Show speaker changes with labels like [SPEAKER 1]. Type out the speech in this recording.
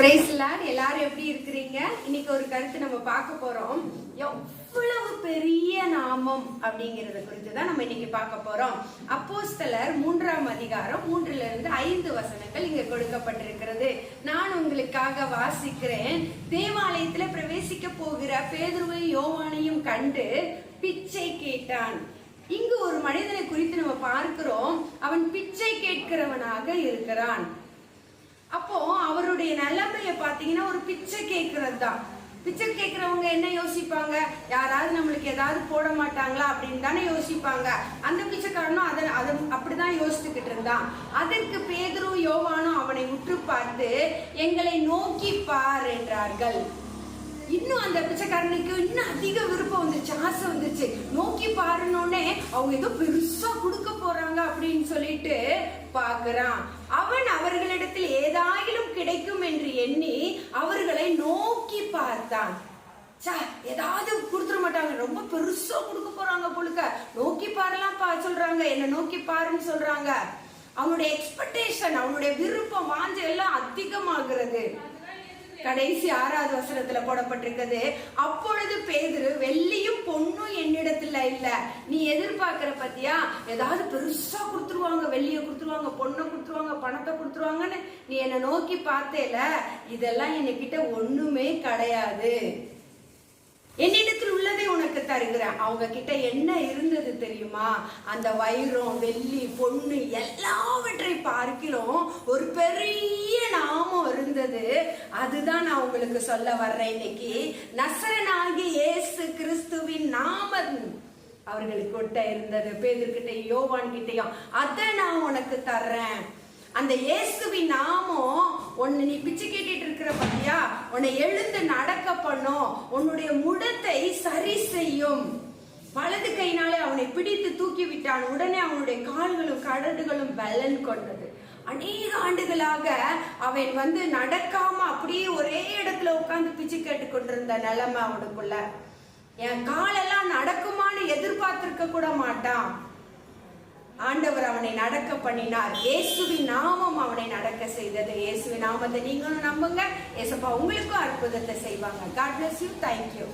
[SPEAKER 1] Price Lord எல்லாரும் எப்படி இருக்கிறீங்க? இன்னைக்கு ஒரு கருத்து நம்ம பார்க்க போறோம். எவ்வளவு பெரிய நாமம் அப்படிங்கறத குறித்து தான் நம்ம இன்னைக்கு பார்க்க போறோம். அப்போஸ்தலர் மூன்றாம் அதிகாரம் மூன்றுல இருந்து ஐந்து வசனங்கள் இங்க கொடுக்கப்பட்டிருக்கிறது. நான் உங்களுக்காக வாசிக்கிறேன். தேவாலயத்துல பிரவேசிக்க போகிற பேதுருவையும் யோவானையும் கண்டு பிச்சை கேட்டான். இங்கு ஒரு மனிதனை குறித்து நம்ம பார்க்கிறோம். அவன் பிச்சை கேட்கிறவனாக இருக்கிறான். பார்த்தீங்கன்னா பாத்தீங்கன்னா ஒரு பிச்சை கேட்கறது தான் பிச்சை கேட்கறவங்க என்ன யோசிப்பாங்க? யாராவது நம்மளுக்கு ஏதாவது போட மாட்டாங்களா அப்படின்னு தானே யோசிப்பாங்க. அந்த பிச்சைக்காரனும் அதை அதை அப்படிதான் யோசிச்சுக்கிட்டு இருந்தான். அதற்கு பேதரும் யோவானும் அவனை உற்று பார்த்து எங்களை நோக்கி பார் என்றார்கள். இன்னும் அந்த பிச்சைக்காரனுக்கு இன்னும் அதிக விருப்பம் வந்துச்சு ஆசை வந்துச்சு நோக்கி பாருனோடனே அவங்க ஏதோ பெருசா கொடுக்க போறாங்க அப்படின்னு சொல்லிட்டு பாக்குறான் அவன் கிடைக்கும் என்று எண்ணி அவர்களை நோக்கி பார்த்தான். சா ஏதாவது கொடுத்துட மாட்டாங்க. ரொம்ப பெருசா கொடுக்க போறாங்க பொழுக்க நோக்கி பாருலாம் பா சொல்றாங்க. என்ன நோக்கி பாருன்னு சொல்றாங்க. அவனுடைய எக்ஸ்பெக்டேஷன் அவனுடைய விருப்பம் வாஞ்ச எல்லாம் அதிகமாகிறது. கடைசி ஆறாவது வசனத்துல போடப்பட்டிருக்கிறது அப்பொழுது பேதுரு வெள்ளியும் பொண்ணும் என்னிடத்துல இல்ல. நீ எதிர்பார்க்கிற பத்தியா? ஏதாவது பெருசா கொடுத்துருவாங்க. வெள்ளிய கொடுத்துருவாங்க பொண்ணை கொடுத்துருவாங்க கொடுத்துருவாங்கன்னு நீ என்ன நோக்கி பார்த்தேல இதெல்லாம் என்கிட்ட ஒண்ணுமே கிடையாது. என்னிடத்தில் உள்ளதை உனக்கு தருகிறேன். அவங்க கிட்ட என்ன இருந்தது தெரியுமா? அந்த வைரம் வெள்ளி பொண்ணு எல்லாவற்றை பார்க்கிலும் ஒரு பெரிய நாமம் இருந்தது. அதுதான் நான் உங்களுக்கு சொல்ல வர்றேன் இன்னைக்கு. நசரனாகி இயேசு கிறிஸ்துவின் நாமம் அவர்களுக்கு கொட்ட இருந்தது. பேதர்கிட்ட யோவான் கிட்டையும் அதை நான் உனக்கு தர்றேன். அந்த இயேசுவின் நாமம் உன்னை நீ பிச்சை கேட்டுட்டு இருக்கிற பத்தியா? உன்னை எழுந்து நடக்க பண்ணும். உன்னுடைய முடத்தை சரி செய்யும். வலது கையினாலே அவனை பிடித்து தூக்கி விட்டான். உடனே அவனுடைய கால்களும் கடடுகளும் பலன் கொண்டது. அநேக ஆண்டுகளாக அவன் வந்து நடக்காம அப்படியே ஒரே இடத்துல உட்காந்து பிச்சை கேட்டு கொண்டிருந்த நிலைமை அவனுக்குள்ள. என் காலெல்லாம் நடக்குமான்னு எதிர்பார்த்திருக்க கூட மாட்டான். ஆண்டவர் அவனை நடக்க பண்ணினார். இயேசுவின் நாமம் அவனை நடக்க செய்தது. இயேசுவின் நாமத்தை நீங்களும் நம்புங்க. ஏசப்பா உங்களுக்கும் அற்புதத்தை செய்வாங்க. God bless you thank you